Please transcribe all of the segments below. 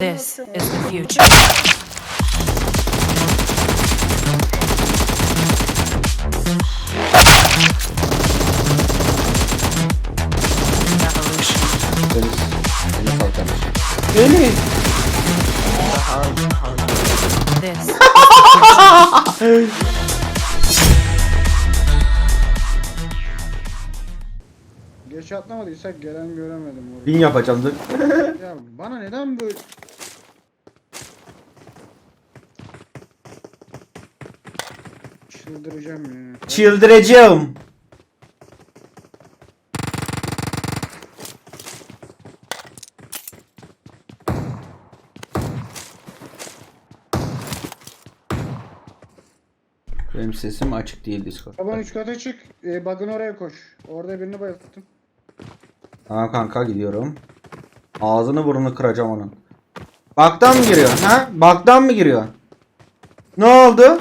This is the future. Revolution. Deniz. This Geç atlamadıysak gelen göremedim orayı. Bin yapacağım dur. Ya bana neden böyle... Çıldıracağım ya. Çıldıracağım. Benim sesim açık değil Discord. Baban üç kata çık. E, bug'ın oraya koş. Orada birini bayılttım. Tamam kanka gidiyorum. Ağzını burnunu kıracağım onun. Baktan mı giriyor? Ha? Baktan mı giriyor? Ne oldu?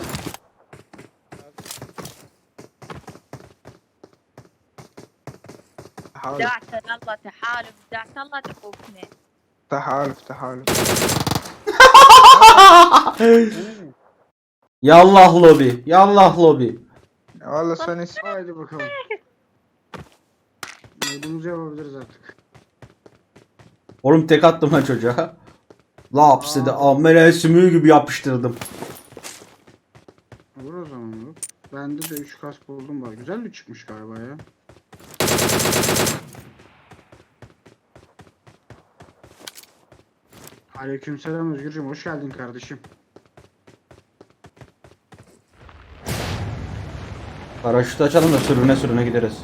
دعت الله تحالف دعت الله تخوفني تحالف تحالف Yallah lobi. Yallah lobi. والله سوني Haydi bakalım. Modumuzu yapabiliriz artık. Oğlum tek attım lan çocuğa. Laps dedi. Amele sümüğü gibi yapıştırdım. Olur o zaman bu. Bende de 3 kask buldum var. Güzel bir çıkmış galiba ya. Aleykümselam Özgürcüm hoş geldin kardeşim. Paraşütü açalım da sürüne sürüne gideriz.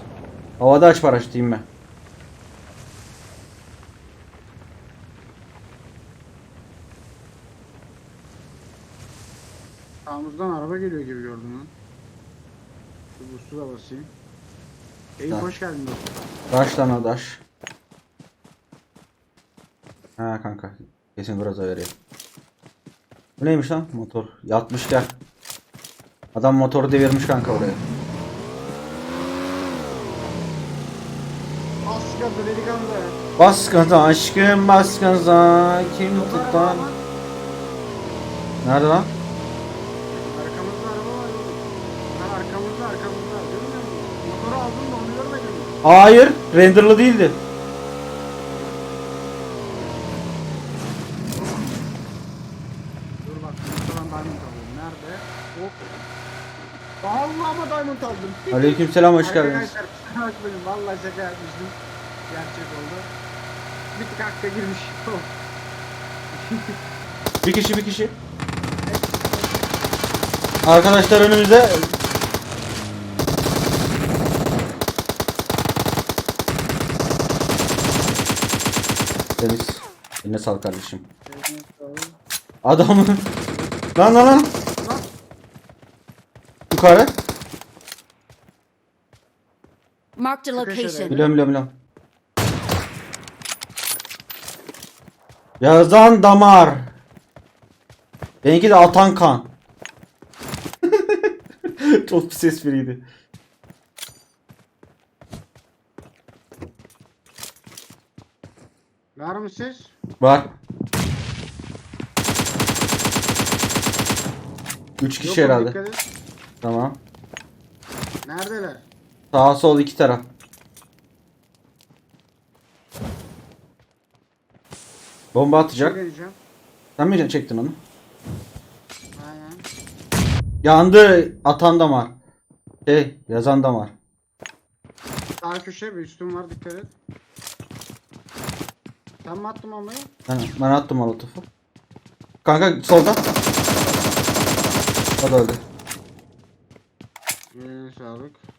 Havada aç paraşütü inme. Sağımızdan araba geliyor gibi gördüm lan. Şu boost'u da basayım. Eyüp Ha. hoş geldin dostum. Daş lan o daş. Ha kanka. Kesin biraz veriyor. Bu neymiş lan? Motor. Yatmış gel. Adam motoru devirmiş kanka oraya. Askerde delikanlı. Bas gaza aşkım bas gaza kim tutar? Nerede lan? Arkamızda araba var arkamızda arkamızda. Görmüyor musun? Motoru aldın da onu görmedin mi? Hayır, renderlı değildi. Dur bak motordan diamond alıyorum. Nerede? Hop. Allah ama diamond aldım. Aleykümselam hoş geldiniz. Arkadaşlar bakmayın. Vallahi şaka yapmıştım. Gerçek oldu. Bir tık hakka girmiş. Bir kişi bir kişi. Arkadaşlar önümüzde Deniz. Eline sağlık kardeşim. Adamı. lan lan lan. Yukarı. Marked a location. Biliyorum biliyorum biliyorum. Yazan damar. Benimki de atan kan. Çok pis espriydi. Var mı ses? Var. Üç kişi Yok, herhalde. dikkat et. Tamam. Neredeler? Sağ sol iki taraf. Bomba atacak. Sen mi çektin onu? Aynen. Yandı atan da var. Şey yazan da var. Sağ köşe bir üstüm var dikkat et. Sen mi attın bombayı? Ben, ben attım molotofu. Kanka solda. O da öldü. Eline sağlık.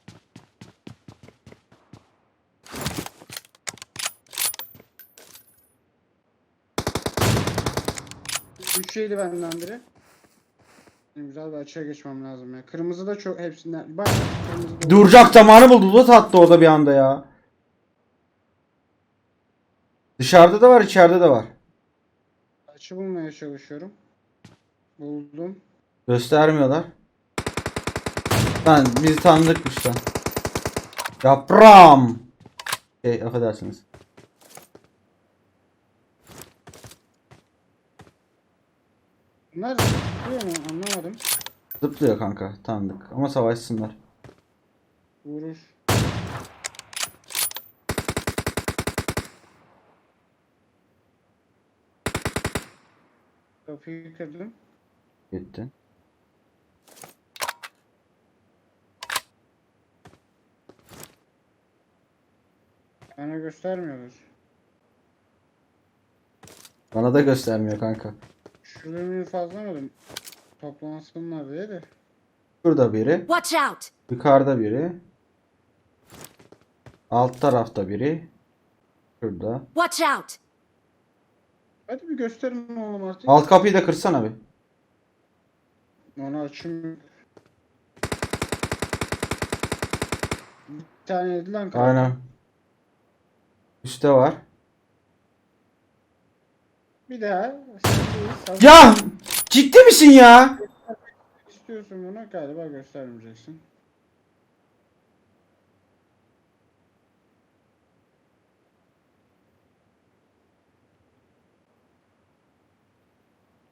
Üç şeydi benden biri. Güzel bir açıya geçmem lazım ya. Kırmızı da çok hepsinden. Bak kırmızı da- Duracak zamanı buldu. Loot attı orada bir anda ya. Dışarıda da var içeride de var. Açı bulmaya çalışıyorum. Buldum. Göstermiyorlar. Ben bizi tanıdıkmış lan. Yaprağım. Şey affedersiniz. Bunlar zıplıyor mu? Anlamadım. Zıplıyor kanka tanıdık ama savaşsınlar. Vurur. Kapıyı kırdım. Gitti. Bana göstermiyorlar. Bana da göstermiyor kanka. Şurada fazla mı? Toplansınlar diye de. Şurada biri. Watch out! Yukarıda biri. Alt tarafta biri. Şurada. Watch out! Hadi bir gösterin oğlum artık. Alt kapıyı da kırsana bir. Onu açayım. Bir tane yedi lan. Aynen. Üste var. Bir daha. Ya! Ciddi misin ya? istiyorsun bunu galiba göstermeyeceksin.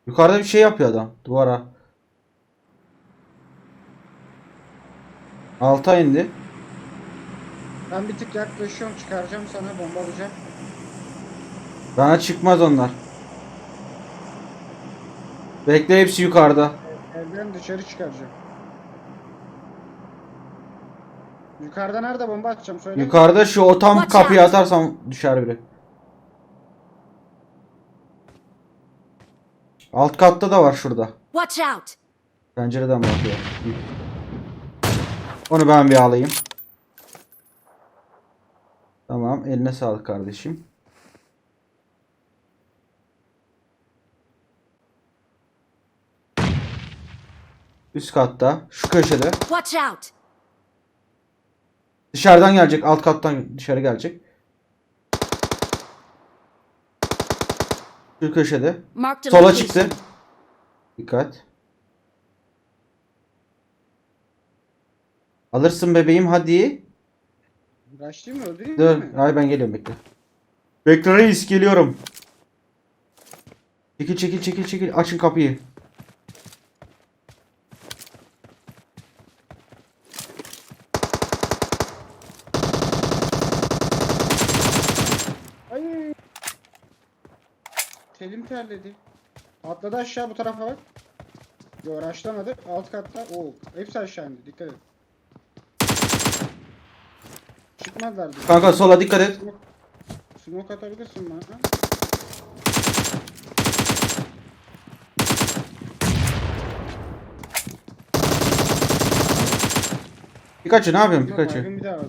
Yukarıda bir şey yapıyor adam. Duvara. Alta indi. Ben bir tık yaklaşıyorum çıkaracağım sana bombalayacağım. Bana çıkmaz onlar. Bekle hepsi yukarıda. Evden dışarı çıkaracağım. Yukarıda nerede bomba atacağım söyle. Yukarıda şu o tam Watch kapıyı out. atarsam düşer biri. Alt katta da var şurada. Watch out! Pencereden bakıyor. Onu ben bir alayım. Tamam eline sağlık kardeşim. Üst katta. Şu köşede. Watch out! Dışarıdan gelecek. Alt kattan dışarı gelecek. Şu köşede. Sola çıktı. Dikkat. Alırsın bebeğim hadi. Başlayayım mı öldüreyim Dur. mi? Ay ben geliyorum bekle. Bekle reis geliyorum. Çekil çekil çekil çekil. Açın kapıyı. Telim terledi. Atladı aşağı bu tarafa bak. Yo araçlamadı. Alt katta. Oo. Hepsi aşağı indi. Dikkat et. Çıkmadılar. dışarı. Kanka sola dikkat et. Smoke, smoke atabilirsin bana. Pikachu ne yapıyorsun Pikachu? baygın bir daha var.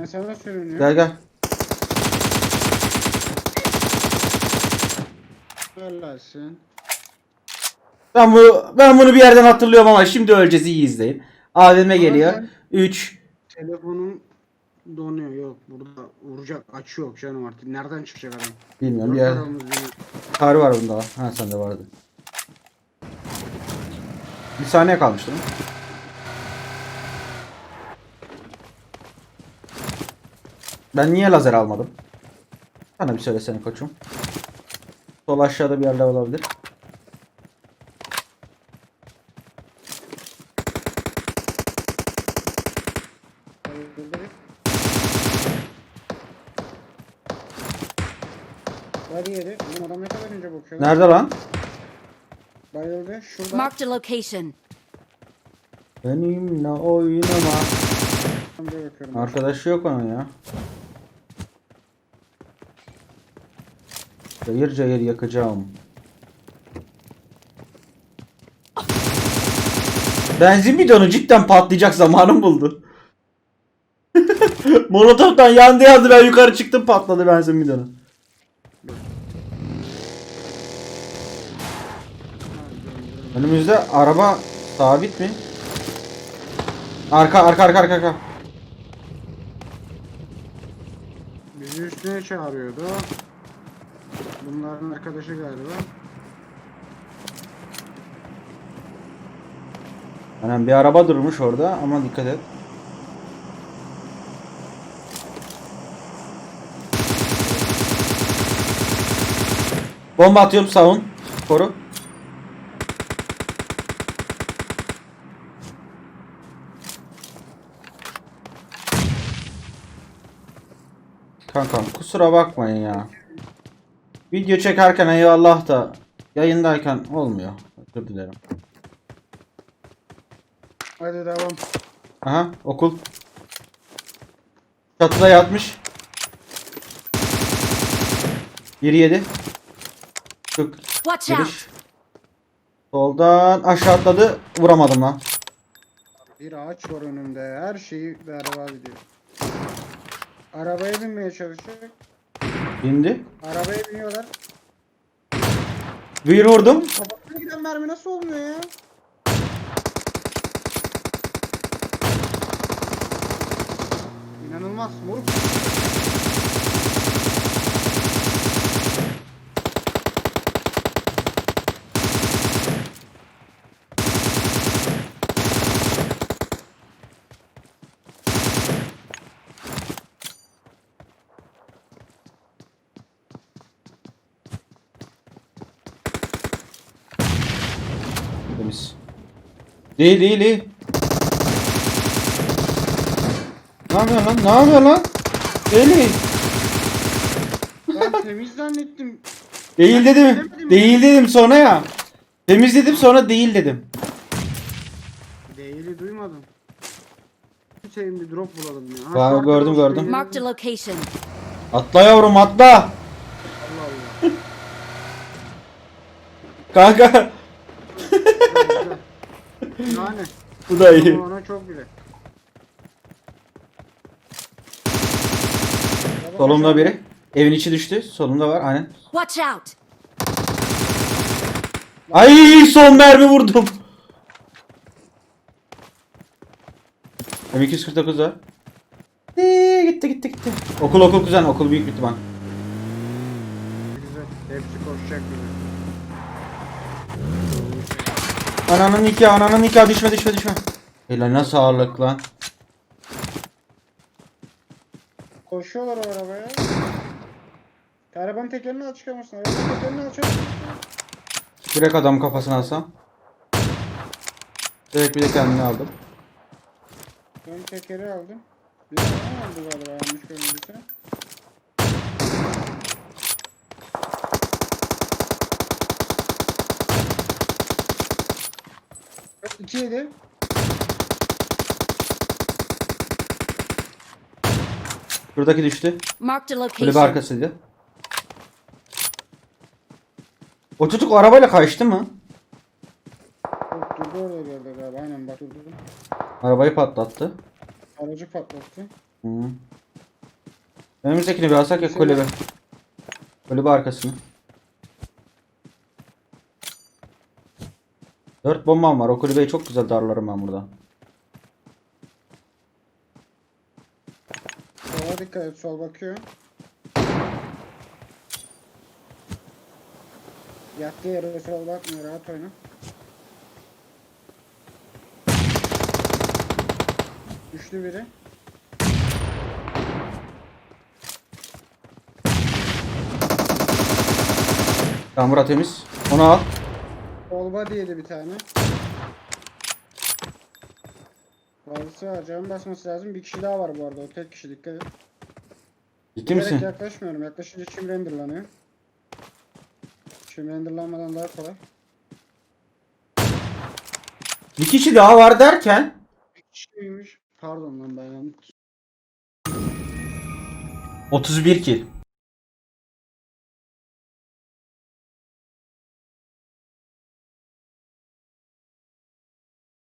Ben sana sürünüyor. Gel gel. Helalsin. Ben bu ben bunu bir yerden hatırlıyorum ama şimdi öleceğiz iyi izleyin. AVM geliyor. sen- 3 Telefonun donuyor. Yok burada vuracak açı yok canım artık. Nereden çıkacak adam? bilmiyorum bir Dört yer. adamımız yine. Tarih var bunda. Ha sende vardı. Bir saniye kalmıştı. değil mi? Ben niye lazer almadım? Bana bir söylesene koçum. Sol aşağıda bir yerde olabilir. Bayıldı. Bariyeri. Oğlum adam ne kadar önce bakıyor. lan? Nerede lan? Bayıldı. Şurada. Marked a location. Benimle oynama. Bakıyorum. Arkadaşı yok onun ya. Cayır cayır yakacağım. Benzin bidonu cidden patlayacak zamanım buldu. Molotoftan yandı yandı ben yukarı çıktım patladı benzin bidonu. Önümüzde araba sabit mi? Arka arka arka arka arka. Bizi üstüne çağırıyordu. Bunların arkadaşı galiba. Anam bir araba durmuş orada ama dikkat et. Bomba atıyorum savun. Koru. Kankam kusura bakmayın ya. Video çekerken eyvallah da yayındayken olmuyor. Özür dilerim. Hadi devam. Aha okul. Çatıda yatmış. 1-7. Çık giriş. Soldan aşağı atladı. Vuramadım lan. Bir ağaç var önümde. Her şeyi berbat ediyor. Arabaya binmeye çalışıyor. İndi. Arabaya biniyorlar. Bir vurdum. Kafasına giden mermi nasıl olmuyor ya? İnanılmaz moruk. Temiz. Değil değil değil. Ne yapıyorsun lan? Ne yapıyorsun lan? Deli. Ben temiz zannettim. Değil dedim. Demedim Değil dedim sonra ya. Temiz dedim sonra değil dedim. Değili duymadım. Bir şeyin bir drop bulalım ya. Ha, Var, gördüm, gördüm. ya. Marked a location. Atla yavrum atla. Allah Allah. Kanka. Güzel, güzel. Yani. Bu da iyi. Ama Ona çok bile. Solumda biri. Evin içi düştü. Solumda var aynen. Watch out! Ay son mermi vurdum. M249 var. Ee, gitti gitti gitti. Okul okul kuzen okul büyük bir ihtimal. Güzel. Hepsi koşacak gibi. Ananın iki ananın iki düşme düşme düşme. Hele nasıl ağırlık lan. Koşuyorlar o arabaya. Arabanın tekerini al çıkamazsın. Arabanın tekerini al çıkamazsın. Direkt adam kafasına alsam. Direkt bir de kendini aldım. Ön tekeri aldım. Bir de aldı galiba yanlış göründüyse. 2 yedi. Buradaki düştü. Marked a arkasıydı. O çocuk arabayla kaçtı mı? Durdu oraya geldi galiba. Aynen bak durdu. Arabayı patlattı. Aracı patlattı. Hı. Önümüzdekini bir alsak ya kulübe. Kulübe arkasını. Dört bombam var. O kulübeyi çok güzel darlarım ben burada. Sola dikkat et. Sol bakıyor. Yattığı yere sol bakmıyor. Rahat oyna. Düştü biri. Tamam temiz. Onu al. Body yedi bir tane. Bazısı var. Canın basması lazım. Bir kişi daha var bu arada. O tek kişi dikkat et. Ciddi misin? yaklaşmıyorum. Yaklaşınca çim renderlanıyor. Çim renderlanmadan daha kolay. Bir kişi daha var derken. Bir kişiymiş. Pardon lan ben yanlış. 31 kill.